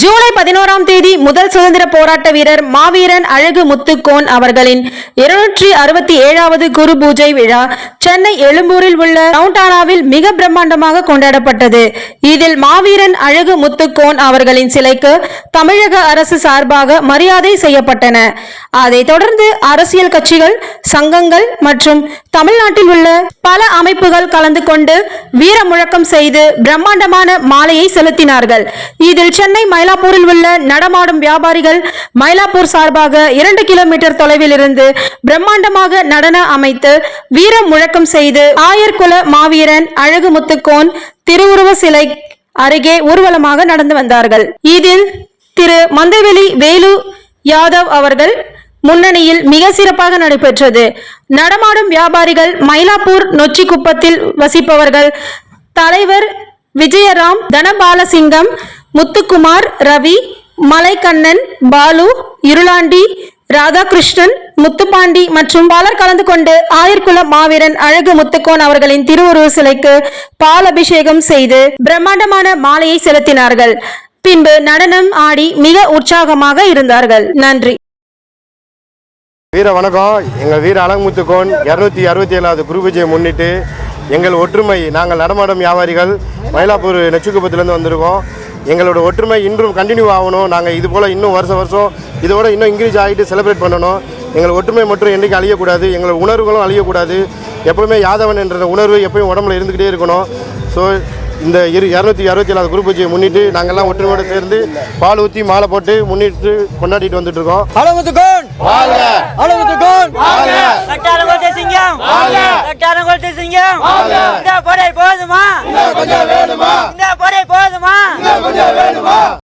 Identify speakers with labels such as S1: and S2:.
S1: Do பதினோராம் தேதி முதல் சுதந்திர போராட்ட வீரர் மாவீரன் அழகு முத்துக்கோன் அவர்களின் இருநூற்றி அறுபத்தி ஏழாவது குரு பூஜை விழா சென்னை எழும்பூரில் உள்ள டவுன்டானாவில் மிக பிரம்மாண்டமாக கொண்டாடப்பட்டது. இதில் மாவீரன் அழகு முத்துக்கோன் அவர்களின் சிலைக்கு தமிழக அரசு சார்பாக மரியாதை செய்யப்பட்டன. அதைத் தொடர்ந்து அரசியல் கட்சிகள் சங்கங்கள் மற்றும் தமிழ்நாட்டில் உள்ள பல அமைப்புகள் கலந்து கொண்டு வீர முழக்கம் செய்து பிரம்மாண்டமான மாலையை செலுத்தினார்கள். இதில் சென்னை மயிலாப்பூரில் உள்ள நடமாடும் வியாபாரிகள் மயிலாப்பூர் சார்பாக இரண்டு கிலோமீட்டர் தொலைவில் இருந்து பிரம்மாண்டமாக நடன அமைத்து வீர முழக்கம் செய்து ஆயர்குல மாவீரன் அழகு முத்துக்கோன் திருவுருவ சிலை அருகே ஊர்வலமாக நடந்து வந்தார்கள். இதில் திரு மந்தவெளி வேலு யாதவ் அவர்கள் முன்னணியில் மிக சிறப்பாக நடைபெற்றது. நடமாடும் வியாபாரிகள் மயிலாப்பூர் நொச்சிக்குப்பத்தில் வசிப்பவர்கள் தலைவர் விஜயராம் தனபாலசிங்கம் முத்துக்குமார் ரவி மலைக்கண்ணன் பாலு இருளாண்டி ராதாகிருஷ்ணன் முத்துப்பாண்டி மற்றும் பலர் கலந்து கொண்டு ஆயர்குல மாவீரன் அழகு முத்துக்கோன் அவர்களின் திருவுருவ சிலைக்கு பால் அபிஷேகம் செய்து பிரம்மாண்டமான மாலையை செலுத்தினார்கள். பின்பு நடனம் ஆடி மிக உற்சாகமாக இருந்தார்கள். நன்றி.
S2: வீர வணக்கம். எங்கள் வீர அழகுமுத்துக்கோன் இரநூத்தி அறுபத்தி ஏழாவது குரு பூஜையை முன்னிட்டு எங்கள் ஒற்றுமை நாங்கள் நடமாடும் வியாபாரிகள் மயிலாப்பூர் நெச்சுக்குப்பத்திலேருந்து வந்திருக்கோம். எங்களோட ஒற்றுமை இன்றும் கண்டினியூ ஆகணும். நாங்கள் இது போல் இன்னும் வருஷம் வருஷம் இதோட இன்னும் இன்க்ரீஸ் ஆகிட்டு செலிப்ரேட் பண்ணணும். எங்கள் ஒற்றுமை மட்டும் என்றைக்கு அழியக்கூடாது. எங்கள் உணர்வுகளும் அழியக்கூடாது. எப்பவுமே யாதவன் என்ற உணர்வு எப்பயும் உடம்புல இருந்துக்கிட்டே இருக்கணும். ஸோ இந்த இரு இரநூத்தி அறுபத்தி ஏழாவது குரு பூஜையை முன்னிட்டு நாங்கள்லாம் ஒற்றுமையோடு சேர்ந்து பால் ஊற்றி மாலை போட்டு முன்னிட்டு கொண்டாடிட்டு வந்துட்டு இருக்கோம்
S3: அளவுத்துக்கோன் அளவுத்துக்கோன்
S4: சிங்கம். சிங்கம். போதுமா?